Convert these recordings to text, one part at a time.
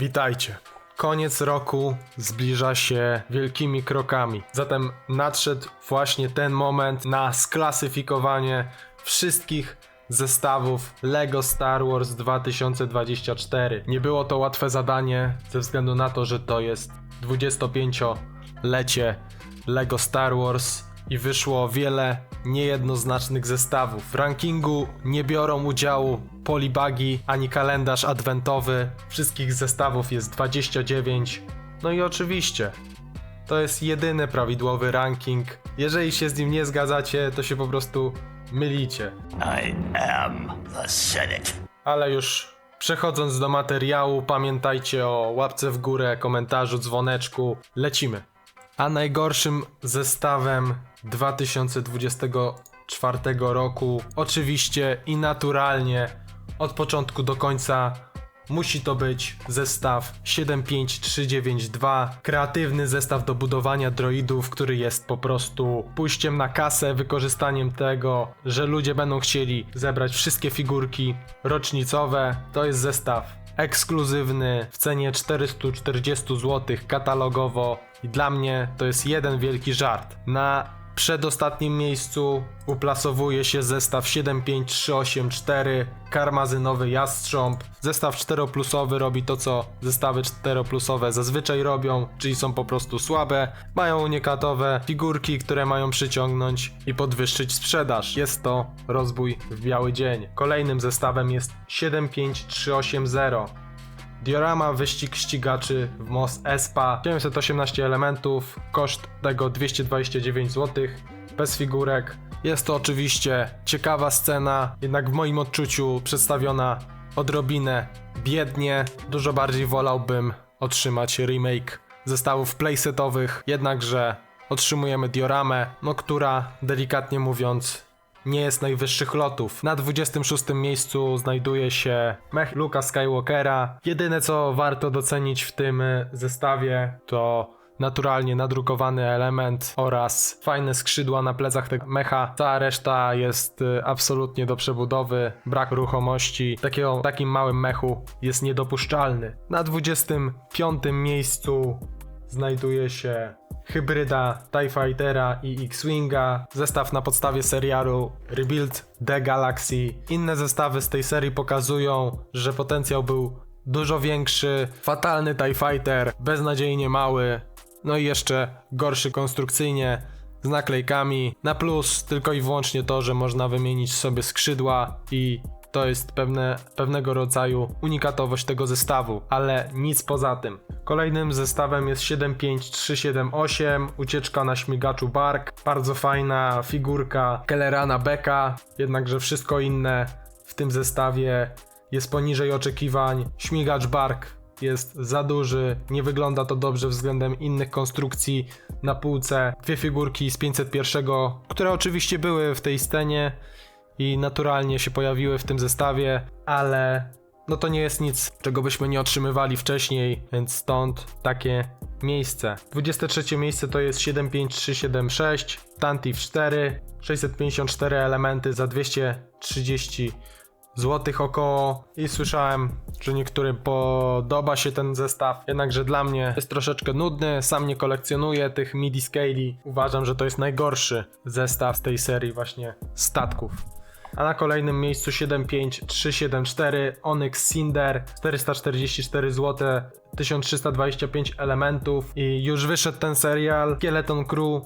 Witajcie. Koniec roku zbliża się wielkimi krokami. Zatem nadszedł właśnie ten moment na sklasyfikowanie wszystkich zestawów LEGO Star Wars 2024. Nie było to łatwe zadanie ze względu na to, że to jest 25-lecie LEGO Star Wars i wyszło wiele niejednoznacznych zestawów. W rankingu nie biorą udziału polibagi ani kalendarz adwentowy. Wszystkich zestawów jest 29. No i oczywiście to jest jedyny prawidłowy ranking. Jeżeli się z nim nie zgadzacie, to się po prostu mylicie. I am the Senate. Ale już przechodząc do materiału, pamiętajcie o łapce w górę, komentarzu, dzwoneczku. Lecimy. A najgorszym zestawem 2024 roku, oczywiście i naturalnie, od początku do końca, musi to być zestaw 75392. Kreatywny zestaw do budowania droidów, który jest po prostu pójściem na kasę, wykorzystaniem tego, że ludzie będą chcieli zebrać wszystkie figurki rocznicowe. To jest zestaw ekskluzywny w cenie 440 zł katalogowo i dla mnie to jest jeden wielki żart. Na przedostatnim miejscu uplasowuje się zestaw 75384 karmazynowy jastrząb. Zestaw 4-plusowy robi to co zestawy 4-plusowe zazwyczaj robią, czyli są po prostu słabe, mają unikatowe figurki, które mają przyciągnąć i podwyższyć sprzedaż. Jest to rozbój w biały dzień. Kolejnym zestawem jest 75380 Diorama wyścig ścigaczy w MOS ESPA 718 elementów, koszt tego 229 zł, bez figurek. Jest to oczywiście ciekawa scena, jednak w moim odczuciu przedstawiona odrobinę biednie. Dużo bardziej wolałbym otrzymać remake zestawów playsetowych, jednakże otrzymujemy dioramę, no która delikatnie mówiąc nie jest najwyższych lotów. Na 26 miejscu znajduje się mech Luka Skywalkera. Jedyne co warto docenić w tym y, zestawie to naturalnie nadrukowany element oraz fajne skrzydła na plecach tego mecha. Cała reszta jest y, absolutnie do przebudowy, brak ruchomości. Takiego, takim małym mechu jest niedopuszczalny. Na 25 miejscu znajduje się hybryda TIE Fightera i X-Winga, zestaw na podstawie serialu Rebuild The Galaxy. Inne zestawy z tej serii pokazują, że potencjał był dużo większy, fatalny TIE Fighter, beznadziejnie mały, no i jeszcze gorszy konstrukcyjnie, z naklejkami. Na plus tylko i wyłącznie to, że można wymienić sobie skrzydła i to jest pewne, pewnego rodzaju unikatowość tego zestawu, ale nic poza tym. Kolejnym zestawem jest 75378, ucieczka na śmigaczu Bark, bardzo fajna figurka Kellerana Becka, jednakże wszystko inne w tym zestawie jest poniżej oczekiwań. Śmigacz Bark jest za duży, nie wygląda to dobrze względem innych konstrukcji na półce. Dwie figurki z 501, które oczywiście były w tej scenie i naturalnie się pojawiły w tym zestawie, ale no to nie jest nic, czego byśmy nie otrzymywali wcześniej, więc stąd takie miejsce. 23 miejsce to jest 75376, Tantif 4, 654 elementy za 230 złotych około i słyszałem, że niektórym podoba się ten zestaw, jednakże dla mnie jest troszeczkę nudny, sam nie kolekcjonuję tych midi scali. Uważam, że to jest najgorszy zestaw z tej serii właśnie statków. A na kolejnym miejscu 75374 Onyx Cinder 444 zł 1325 elementów. I już wyszedł ten serial Skeleton Crew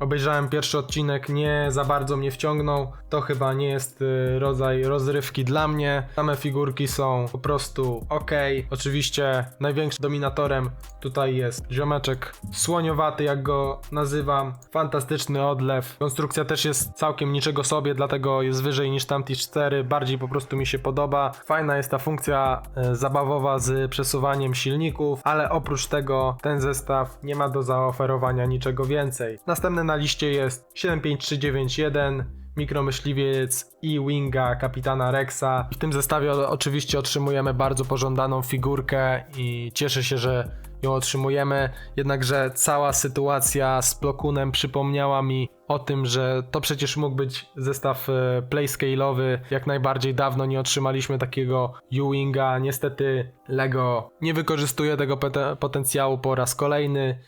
Obejrzałem pierwszy odcinek, nie za bardzo mnie wciągnął. To chyba nie jest y, rodzaj rozrywki dla mnie. Same figurki są po prostu ok. Oczywiście największym dominatorem tutaj jest ziomeczek słoniowaty, jak go nazywam. Fantastyczny odlew. Konstrukcja też jest całkiem niczego sobie, dlatego jest wyżej niż tamti 4. Bardziej po prostu mi się podoba. Fajna jest ta funkcja y, zabawowa z przesuwaniem silników, ale oprócz tego ten zestaw nie ma do zaoferowania niczego więcej. Następny na liście jest 75391, mikromyśliwiec i winga kapitana Rexa. W tym zestawie oczywiście otrzymujemy bardzo pożądaną figurkę i cieszę się, że ją otrzymujemy. Jednakże cała sytuacja z Plokunem przypomniała mi o tym, że to przecież mógł być zestaw e, playscale'owy. Jak najbardziej dawno nie otrzymaliśmy takiego Ewinga. Niestety LEGO nie wykorzystuje tego potencjału po raz kolejny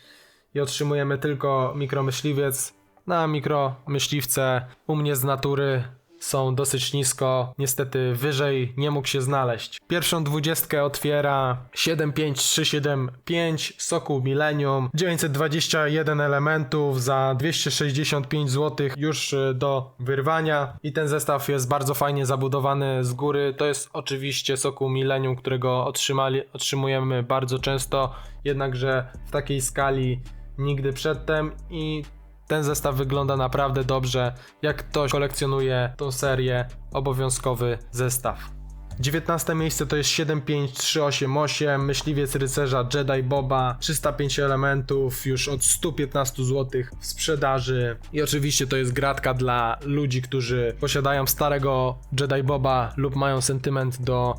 i otrzymujemy tylko mikromyśliwiec. Na mikromyśliwce u mnie z natury są dosyć nisko, niestety wyżej nie mógł się znaleźć. Pierwszą dwudziestkę otwiera 75375 Sokół Millennium, 921 elementów za 265 zł już y, do wyrwania i ten zestaw jest bardzo fajnie zabudowany z góry. To jest oczywiście Sokół Millennium, którego otrzymali, otrzymujemy bardzo często, jednakże w takiej skali nigdy przedtem i ten zestaw wygląda naprawdę dobrze. Jak ktoś kolekcjonuje tą serię, obowiązkowy zestaw. 19 miejsce to jest 75388, myśliwiec rycerza Jedi Boba, 305 elementów, już od 115 zł w sprzedaży. I oczywiście to jest gratka dla ludzi, którzy posiadają starego Jedi Boba lub mają sentyment do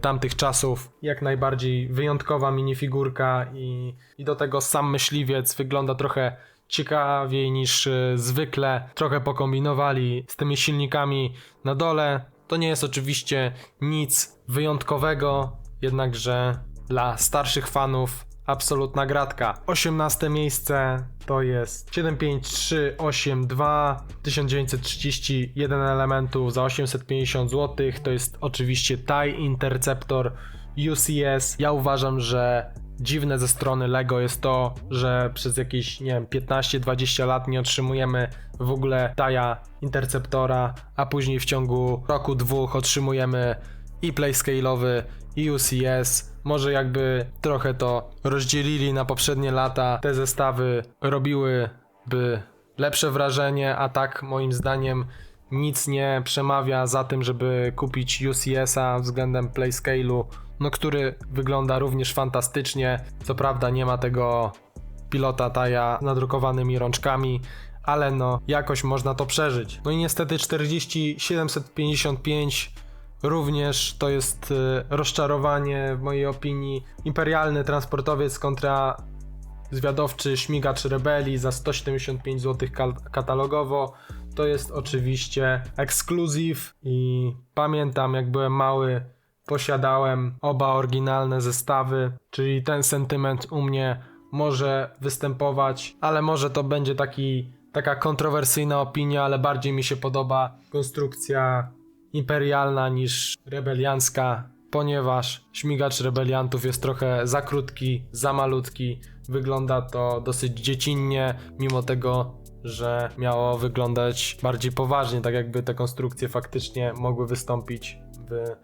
tamtych czasów. Jak najbardziej wyjątkowa minifigurka i, i do tego sam myśliwiec wygląda trochę ciekawiej niż e, zwykle. Trochę pokombinowali z tymi silnikami na dole. To nie jest oczywiście nic wyjątkowego, jednakże dla starszych fanów absolutna gratka. 18 miejsce to jest 75382 1931 elementów za 850 zł. To jest oczywiście TIE Interceptor UCS. Ja uważam, że dziwne ze strony LEGO jest to, że przez jakieś, nie wiem, 15-20 lat nie otrzymujemy w ogóle Taja Interceptora, a później w ciągu roku, dwóch otrzymujemy i Playscale'owy, i UCS. Może jakby trochę to rozdzielili na poprzednie lata, te zestawy robiłyby lepsze wrażenie, a tak moim zdaniem nic nie przemawia za tym, żeby kupić UCS-a względem Playscale'u, no który wygląda również fantastycznie. Co prawda nie ma tego pilota Taja nadrukowanymi rączkami, ale no jakoś można to przeżyć. No i niestety 40755 również to jest y, rozczarowanie w mojej opinii. Imperialny transportowiec kontra zwiadowczy śmigacz rebelii za 175 zł katalogowo. To jest oczywiście ekskluzyw i pamiętam jak byłem mały posiadałem oba oryginalne zestawy, czyli ten sentyment u mnie może występować, ale może to będzie taki taka kontrowersyjna opinia, ale bardziej mi się podoba konstrukcja imperialna niż rebeliancka, ponieważ śmigacz rebeliantów jest trochę za krótki, za malutki. Wygląda to dosyć dziecinnie, mimo tego, że miało wyglądać bardziej poważnie, tak jakby te konstrukcje faktycznie mogły wystąpić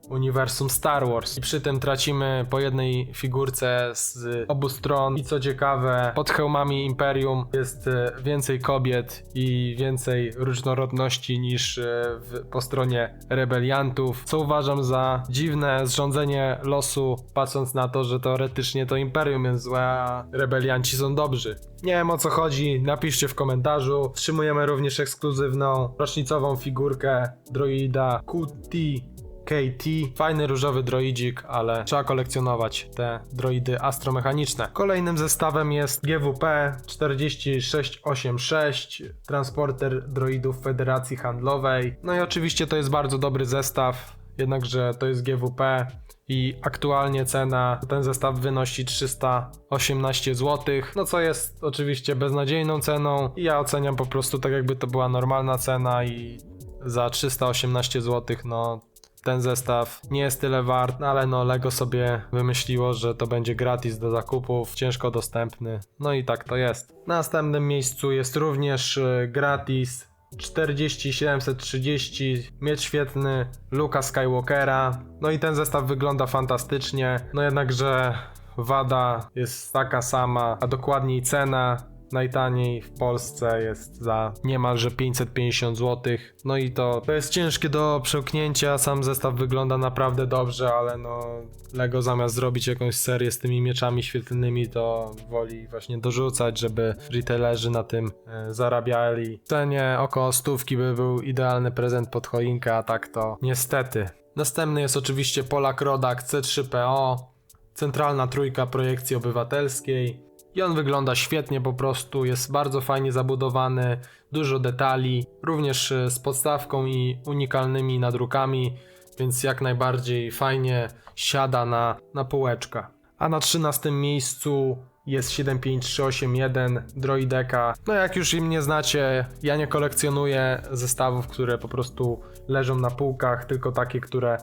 uniwersum Star Wars. I przy tym tracimy po jednej figurce z obu stron. I co ciekawe, pod hełmami Imperium jest e, więcej kobiet i więcej różnorodności niż e, w, po stronie rebeliantów, co uważam za dziwne zrządzenie losu, patrząc na to, że teoretycznie to Imperium jest złe, a rebelianci są dobrzy. Nie wiem o co chodzi, napiszcie w komentarzu. Otrzymujemy również ekskluzywną rocznicową figurkę droida QT KT. Fajny różowy droidzik, ale trzeba kolekcjonować te droidy astromechaniczne. Kolejnym zestawem jest GWP 4686, transporter droidów Federacji Handlowej. No i oczywiście to jest bardzo dobry zestaw, jednakże to jest GWP i aktualnie cena ten zestaw wynosi 318 zł, no co jest oczywiście beznadziejną ceną ja oceniam po prostu tak jakby to była normalna cena i za 318 zł no ten zestaw nie jest tyle wart, no ale no Lego sobie wymyśliło, że to będzie gratis do zakupów, ciężko dostępny, no i tak to jest. Na następnym miejscu jest również y, gratis 40730 miecz świetny Luka Skywalkera. No i ten zestaw wygląda fantastycznie. No jednakże wada jest taka sama, a dokładniej cena najtaniej w Polsce jest za niemalże 550 zł. No i to, to jest ciężkie do przełknięcia. Sam zestaw wygląda naprawdę dobrze, ale no Lego zamiast zrobić jakąś serię z tymi mieczami świetlnymi, to woli właśnie dorzucać, żeby retailerzy na tym e, zarabiali. W cenie około stówki by był idealny prezent pod choinkę, a tak to niestety. Następny jest oczywiście Polak Rodak C3PO. centralna trójka projekcji obywatelskiej. I on wygląda świetnie po prostu, jest bardzo fajnie zabudowany, dużo detali, również e, z podstawką i unikalnymi nadrukami, więc jak najbardziej fajnie siada na, na półeczkę. A na 13 miejscu jest 75381 Droideka. No jak już im nie znacie, ja nie kolekcjonuję zestawów, które po prostu leżą na półkach, tylko takie, które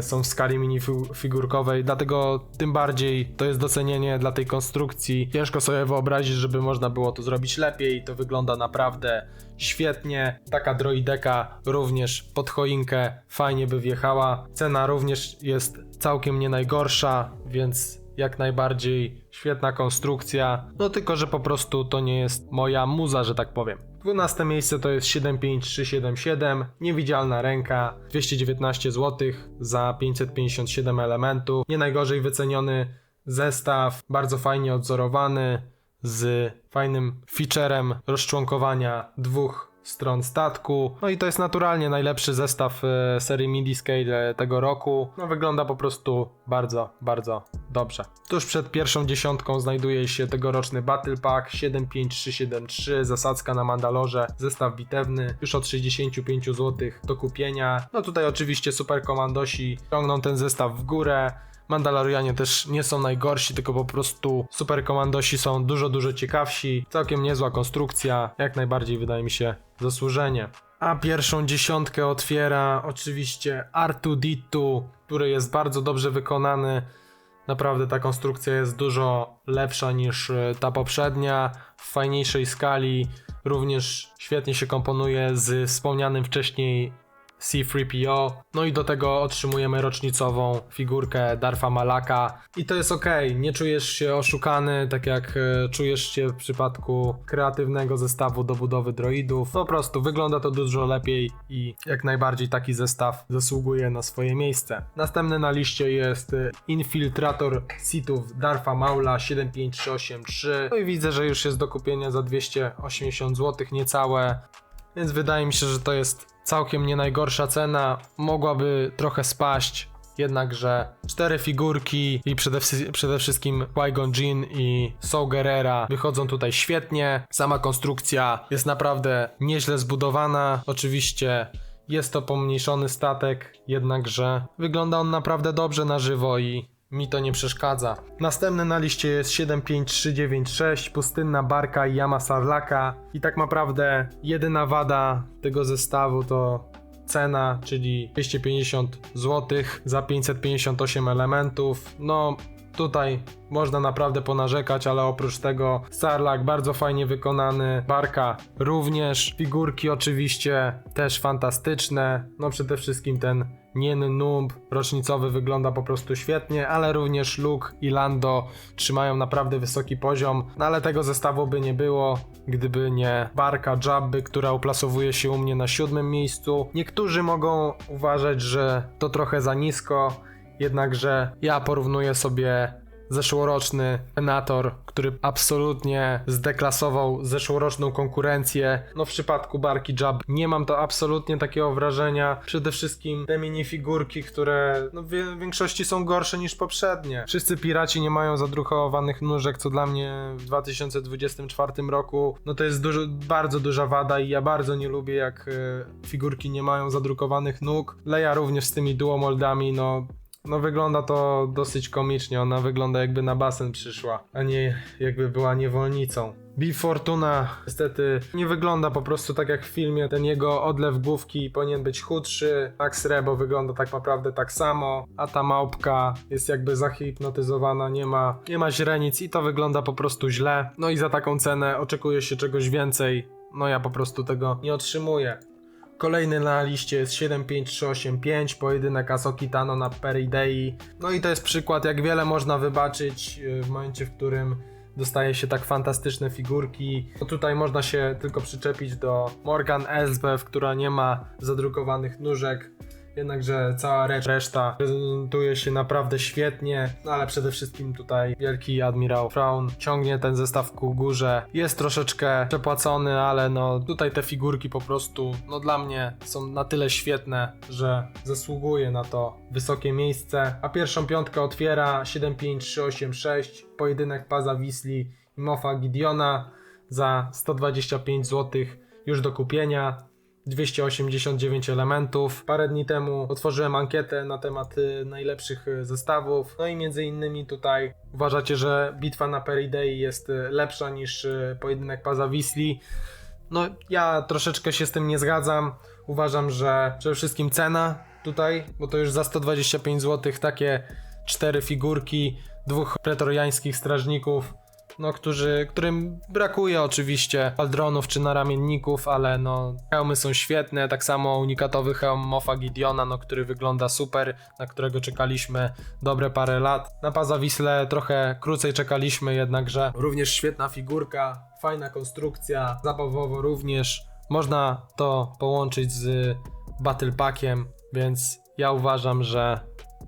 są w skali minifigurkowej, dlatego tym bardziej to jest docenienie dla tej konstrukcji. Ciężko sobie wyobrazić, żeby można było to zrobić lepiej. To wygląda naprawdę świetnie. Taka droideka również pod choinkę fajnie by wjechała. Cena również jest całkiem nie najgorsza, więc jak najbardziej świetna konstrukcja. No tylko, że po prostu to nie jest moja muza, że tak powiem. 12 miejsce to jest 75377, niewidzialna ręka, 219 zł za 557 elementów. Nie najgorzej wyceniony zestaw, bardzo fajnie odzorowany, z fajnym featurem rozczłonkowania dwóch stron statku. No i to jest naturalnie najlepszy zestaw e, serii Midi Scale tego roku. No wygląda po prostu bardzo, bardzo dobrze. Tuż przed pierwszą dziesiątką znajduje się tegoroczny Battle Pack 75373, zasadzka na Mandalorze, zestaw bitewny, już od 65 zł do kupienia. No tutaj oczywiście super komandosi ciągną ten zestaw w górę. Mandalorianie też nie są najgorsi, tylko po prostu super komandosi są dużo, dużo ciekawsi. Całkiem niezła konstrukcja, jak najbardziej wydaje mi się zasłużenie. A pierwszą dziesiątkę otwiera oczywiście R2D2, który jest bardzo dobrze wykonany. Naprawdę ta konstrukcja jest dużo lepsza niż e, ta poprzednia, w fajniejszej skali. Również świetnie się komponuje z wspomnianym wcześniej C3PO. No i do tego otrzymujemy rocznicową figurkę Darfa Malaka. I to jest ok, nie czujesz się oszukany, tak jak e, czujesz się w przypadku kreatywnego zestawu do budowy droidów. Po prostu wygląda to dużo lepiej i jak najbardziej taki zestaw zasługuje na swoje miejsce. Następny na liście jest e, Infiltrator Sithów Darfa Maula 75383. No i widzę, że już jest do kupienia za 280 zł niecałe. Więc wydaje mi się, że to jest całkiem nie najgorsza cena. Mogłaby trochę spaść, jednakże cztery figurki i przede, przede wszystkim Qui-Gon Jinn i Saw Gerrera wychodzą tutaj świetnie. Sama konstrukcja jest naprawdę nieźle zbudowana. Oczywiście jest to pomniejszony statek, jednakże wygląda on naprawdę dobrze na żywo i mi to nie przeszkadza. Następny na liście jest 75396, pustynna barka i jama Sarlaka. I tak naprawdę jedyna wada tego zestawu to cena, czyli 250 zł za 558 elementów. No tutaj można naprawdę ponarzekać, ale oprócz tego Sarlak bardzo fajnie wykonany, Barka również, figurki oczywiście też fantastyczne, no przede wszystkim ten Nien Numb rocznicowy wygląda po prostu świetnie, ale również Luke i Lando trzymają naprawdę wysoki poziom, no ale tego zestawu by nie było, gdyby nie Barka Jabby, która uplasowuje się u mnie na siódmym miejscu. Niektórzy mogą uważać, że to trochę za nisko, jednakże ja porównuję sobie zeszłoroczny Senator, który absolutnie zdeklasował zeszłoroczną konkurencję. No w przypadku Barki Jab nie mam to absolutnie takiego wrażenia. Przede wszystkim te minifigurki, które no, w większości są gorsze niż poprzednie. Wszyscy piraci nie mają zadrukowanych nóżek, co dla mnie w 2024 roku no to jest dużo, bardzo duża wada i ja bardzo nie lubię jak e, figurki nie mają zadrukowanych nóg. Leia również z tymi duomoldami, no no wygląda to dosyć komicznie, ona wygląda jakby na basen przyszła, a nie jakby była niewolnicą. Bee Fortuna niestety nie wygląda po prostu tak jak w filmie, ten jego odlew główki powinien być chudszy, Max Rebo wygląda tak naprawdę tak samo, a ta małpka jest jakby zahipnotyzowana, nie ma, nie ma źrenic i to wygląda po prostu źle. No i za taką cenę oczekuje się czegoś więcej, no ja po prostu tego nie otrzymuję. Kolejny na liście jest 75385, pojedynek Asoki Tano na Peridei. No i to jest przykład, jak wiele można wybaczyć yy, w momencie, w którym dostaje się tak fantastyczne figurki. No tutaj można się tylko przyczepić do Morgan Elsbeth, która nie ma zadrukowanych nóżek. Jednakże cała re- reszta prezentuje się naprawdę świetnie, no ale przede wszystkim tutaj wielki admirał Fraun ciągnie ten zestaw ku górze. Jest troszeczkę przepłacony, ale no tutaj te figurki po prostu, no dla mnie są na tyle świetne, że zasługuje na to wysokie miejsce. A pierwszą piątkę otwiera 75386, pojedynek Paza Wisli i Mofa Gideona za 125 zł już do kupienia. 289 elementów. Parę dni temu otworzyłem ankietę na temat y, najlepszych y, zestawów. No i między innymi tutaj uważacie, że bitwa na Peridei jest y, lepsza niż pojedynek Paza Wisli. No ja troszeczkę się z tym nie zgadzam. Uważam, że przede wszystkim cena tutaj, bo to już za 125 zł takie cztery figurki dwóch pretoriańskich strażników no, którzy, którym brakuje oczywiście aldronów czy naramienników, ale no, hełmy są świetne, tak samo unikatowy hełm Mofa Gideona, no, który wygląda super, na którego czekaliśmy dobre parę lat. Na Pazawisle trochę krócej czekaliśmy, jednakże również świetna figurka, fajna konstrukcja, zabawowo również. Można to połączyć z Battle Packiem, więc ja uważam, że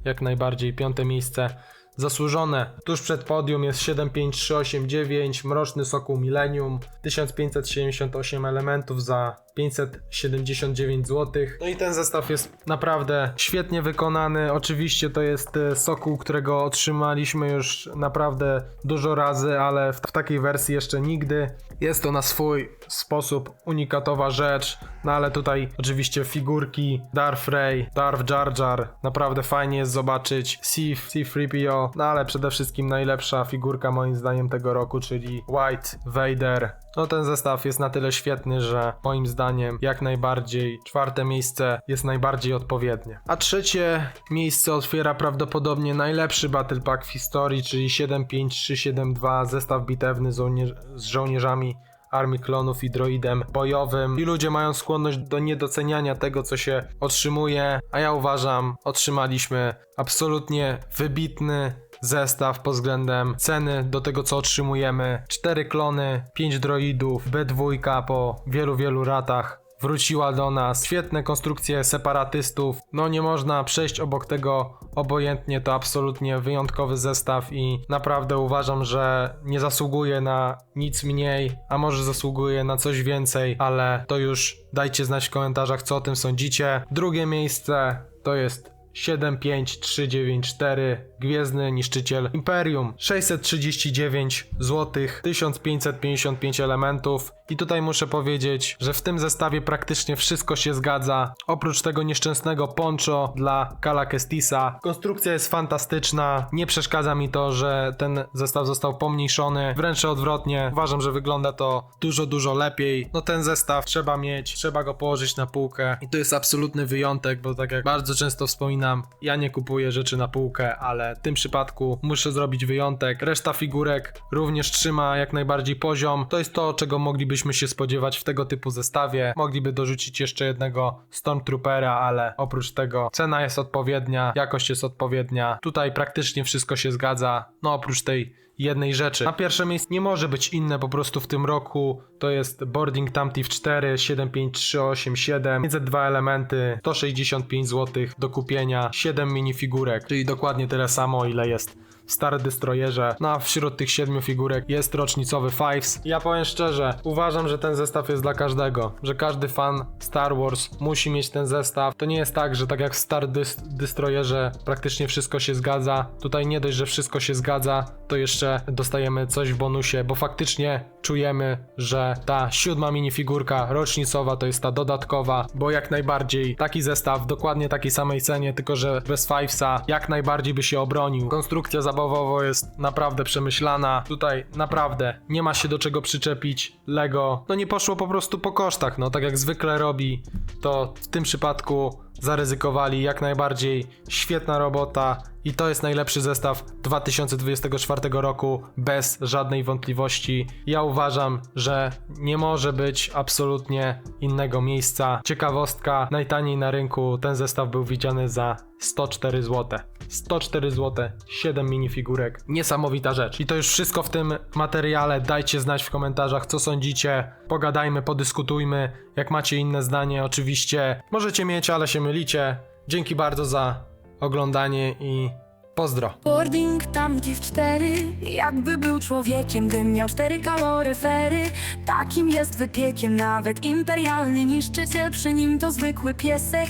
jak najbardziej piąte miejsce zasłużone. Tuż przed podium jest 75389, Mroczny Sokół Millennium, 1578 elementów za 579 zł. No i ten zestaw jest naprawdę świetnie wykonany. Oczywiście to jest e, Sokół, którego otrzymaliśmy już naprawdę dużo razy, ale w, w takiej wersji jeszcze nigdy. Jest to na swój sposób unikatowa rzecz, no ale tutaj oczywiście figurki Darth Ray, Darth Jar Jar, naprawdę fajnie jest zobaczyć Sith, C-3PO, no ale przede wszystkim najlepsza figurka moim zdaniem tego roku, czyli White Vader. No ten zestaw jest na tyle świetny, że moim zdaniem jak najbardziej czwarte miejsce jest najbardziej odpowiednie. A trzecie miejsce otwiera prawdopodobnie najlepszy Battle Pack w historii, czyli 75372 zestaw bitewny z, żołnierz- z żołnierzami armii klonów i droidem bojowym. I ludzie mają skłonność do niedoceniania tego, co się otrzymuje, a ja uważam, otrzymaliśmy absolutnie wybitny zestaw pod względem ceny do tego, co otrzymujemy. Cztery klony, pięć droidów, B2 po wielu, wielu ratach wróciła do nas. Świetne konstrukcje separatystów. No nie można przejść obok tego obojętnie. To absolutnie wyjątkowy zestaw i naprawdę uważam, że nie zasługuje na nic mniej, a może zasługuje na coś więcej, ale to już dajcie znać w komentarzach, co o tym sądzicie. Drugie miejsce to jest 75394 Gwiezdny Niszczyciel Imperium. 639 zł 1555 elementów. I tutaj muszę powiedzieć, że w tym zestawie praktycznie wszystko się zgadza. Oprócz tego nieszczęsnego poncho dla Kala Kestisa. Konstrukcja jest fantastyczna. Nie przeszkadza mi to, że ten zestaw został pomniejszony. Wręcz odwrotnie. Uważam, że wygląda to dużo, dużo lepiej. No ten zestaw trzeba mieć trzeba go położyć na półkę. I to jest absolutny wyjątek, bo tak jak bardzo często wspominam ja nie kupuję rzeczy na półkę, ale w tym przypadku muszę zrobić wyjątek. Reszta figurek również trzyma jak najbardziej poziom. To jest to, czego moglibyśmy się spodziewać w tego typu zestawie. Mogliby dorzucić jeszcze jednego Stormtroopera, ale oprócz tego cena jest odpowiednia, jakość jest odpowiednia. Tutaj praktycznie wszystko się zgadza. No oprócz tej jednej rzeczy. Na pierwsze miejsce nie może być inne po prostu w tym roku. To jest Boarding Tamtif 4 75387, 502 elementy, 165 zł do kupienia, 7 minifigurek, czyli dokładnie tyle samo ile jest w Star Destroyerze. No a wśród tych 7 figurek jest rocznicowy Fives. Ja powiem szczerze, uważam, że ten zestaw jest dla każdego, że każdy fan Star Wars musi mieć ten zestaw. To nie jest tak, że tak jak w Star Dys- Destroyerze praktycznie wszystko się zgadza. Tutaj nie dość, że wszystko się zgadza, to jeszcze dostajemy coś w bonusie, bo faktycznie czujemy, że ta siódma minifigurka rocznicowa to jest ta dodatkowa, bo jak najbardziej taki zestaw w dokładnie takiej samej cenie, tylko że bez Fivesa jak najbardziej by się obronił. Konstrukcja zabawowo jest naprawdę przemyślana. Tutaj naprawdę nie ma się do czego przyczepić. Lego, no nie poszło po prostu po kosztach, no tak jak zwykle robi, to w tym przypadku zaryzykowali jak najbardziej. Świetna robota i to jest najlepszy zestaw 2024 roku bez żadnej wątpliwości. Ja uważam, że nie może być absolutnie innego miejsca. Ciekawostka, najtaniej na rynku ten zestaw był widziany za 104 zł. 104 zł, 7 minifigurek. Niesamowita rzecz. I to już wszystko w tym materiale. Dajcie znać w komentarzach, co sądzicie. Pogadajmy, podyskutujmy. Jak macie inne zdanie, oczywiście możecie mieć, ale się mylicie. Dzięki bardzo za oglądanie i pozdro. Boarding tam gdzie w cztery Jakby był człowiekiem, gdym miał cztery kaloryfery. Takim jest wypiekiem, nawet imperialny niszczyciel Przy nim to zwykły piesek,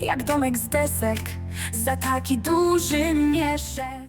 jak domek z desek. Za taki duży mieszek